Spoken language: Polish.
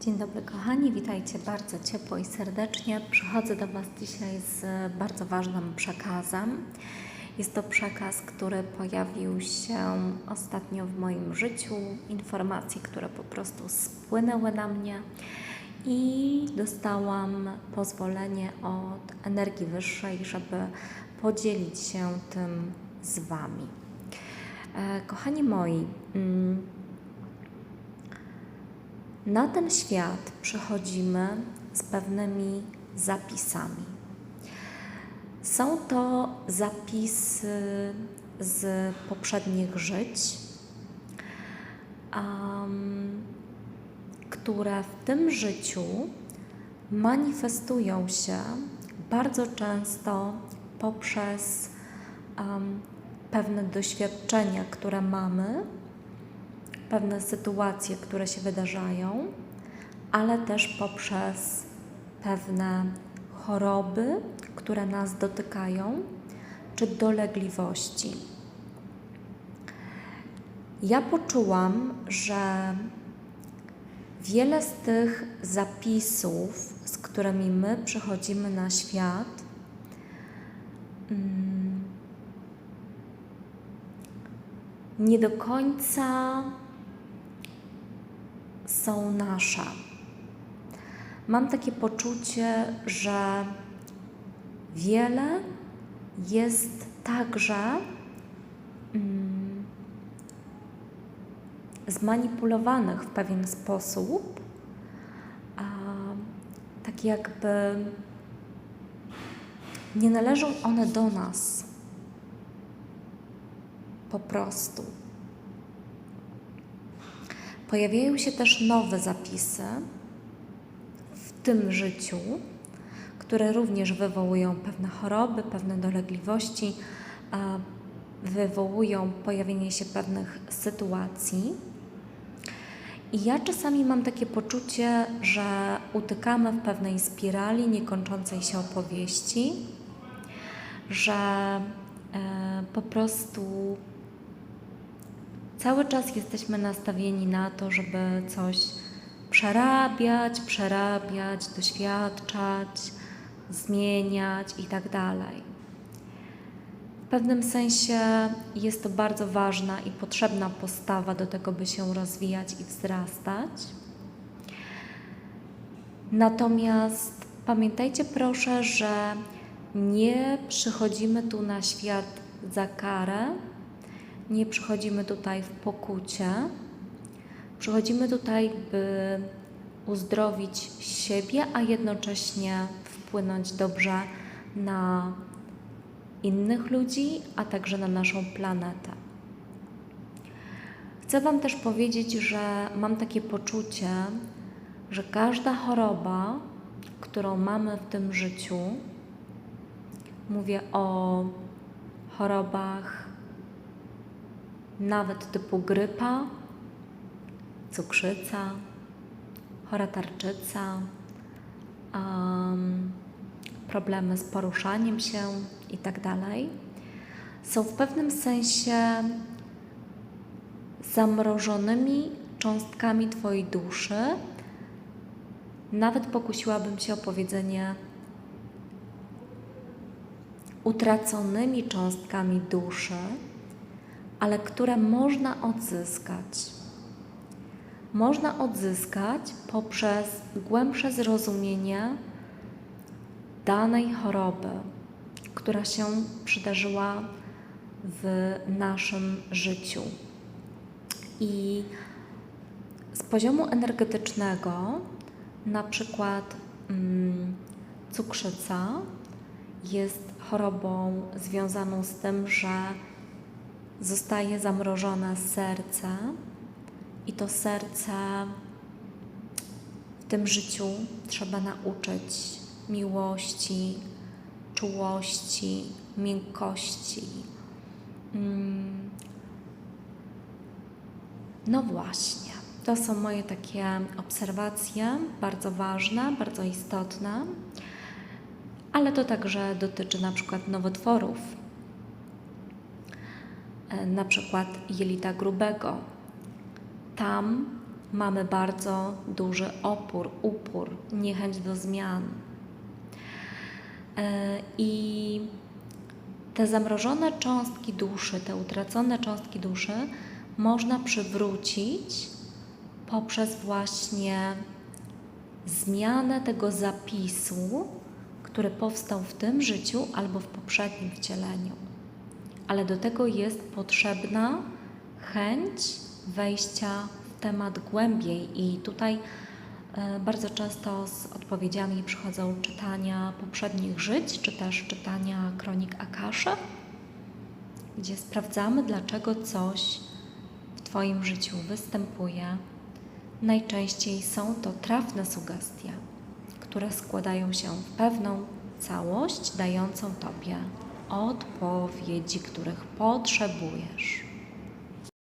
Dzień dobry kochani, witajcie bardzo ciepło i serdecznie. Przychodzę do Was dzisiaj z bardzo ważnym przekazem. Jest to przekaz, który pojawił się ostatnio w moim życiu, informacje, które po prostu spłynęły na mnie i dostałam pozwolenie od energii wyższej, żeby podzielić się tym z Wami. E, Kochani moi, mm, na ten świat przychodzimy z pewnymi zapisami. Są to zapisy z poprzednich żyć, am, które w tym życiu manifestują się bardzo często poprzez am, pewne doświadczenia, które mamy pewne sytuacje, które się wydarzają, ale też poprzez pewne choroby, które nas dotykają, czy dolegliwości. Ja poczułam, że wiele z tych zapisów, z którymi my przychodzimy na świat, mm, nie do końca są nasze. Mam takie poczucie, że wiele jest także mm, zmanipulowanych w pewien sposób, a tak jakby nie należą one do nas. Po prostu. Pojawiają się też nowe zapisy w tym życiu, które również wywołują pewne choroby, pewne dolegliwości, wywołują pojawienie się pewnych sytuacji. I ja czasami mam takie poczucie, że utykamy w pewnej spirali niekończącej się opowieści, że e, po prostu Cały czas jesteśmy nastawieni na to, żeby coś przerabiać, przerabiać, doświadczać, zmieniać i tak. W pewnym sensie jest to bardzo ważna i potrzebna postawa do tego, by się rozwijać i wzrastać. Natomiast pamiętajcie proszę, że nie przychodzimy tu na świat za karę, nie przychodzimy tutaj w pokucie. Przychodzimy tutaj, by uzdrowić siebie, a jednocześnie wpłynąć dobrze na innych ludzi, a także na naszą planetę. Chcę Wam też powiedzieć, że mam takie poczucie, że każda choroba, którą mamy w tym życiu, mówię o chorobach nawet typu grypa, cukrzyca, chora tarczyca, um, problemy z poruszaniem się itd., tak są w pewnym sensie zamrożonymi cząstkami Twojej duszy. Nawet pokusiłabym się o powiedzenie utraconymi cząstkami duszy ale które można odzyskać. Można odzyskać poprzez głębsze zrozumienie danej choroby, która się przydarzyła w naszym życiu. I z poziomu energetycznego, na przykład mm, cukrzyca jest chorobą związaną z tym, że zostaje zamrożone serce i to serce w tym życiu trzeba nauczyć miłości, czułości, miękkości. Mm. No właśnie, to są moje takie obserwacje, bardzo ważne, bardzo istotne, ale to także dotyczy na przykład nowotworów na przykład jelita grubego. Tam mamy bardzo duży opór, upór, niechęć do zmian. E, I te zamrożone cząstki duszy, te utracone cząstki duszy można przywrócić poprzez właśnie zmianę tego zapisu, który powstał w tym życiu albo w poprzednim wcieleniu. Ale do tego jest potrzebna chęć wejścia w temat głębiej, i tutaj e, bardzo często z odpowiedziami przychodzą czytania poprzednich żyć, czy też czytania kronik Akaszy, gdzie sprawdzamy, dlaczego coś w Twoim życiu występuje. Najczęściej są to trafne sugestie, które składają się w pewną całość, dającą Tobie odpowiedzi, których potrzebujesz.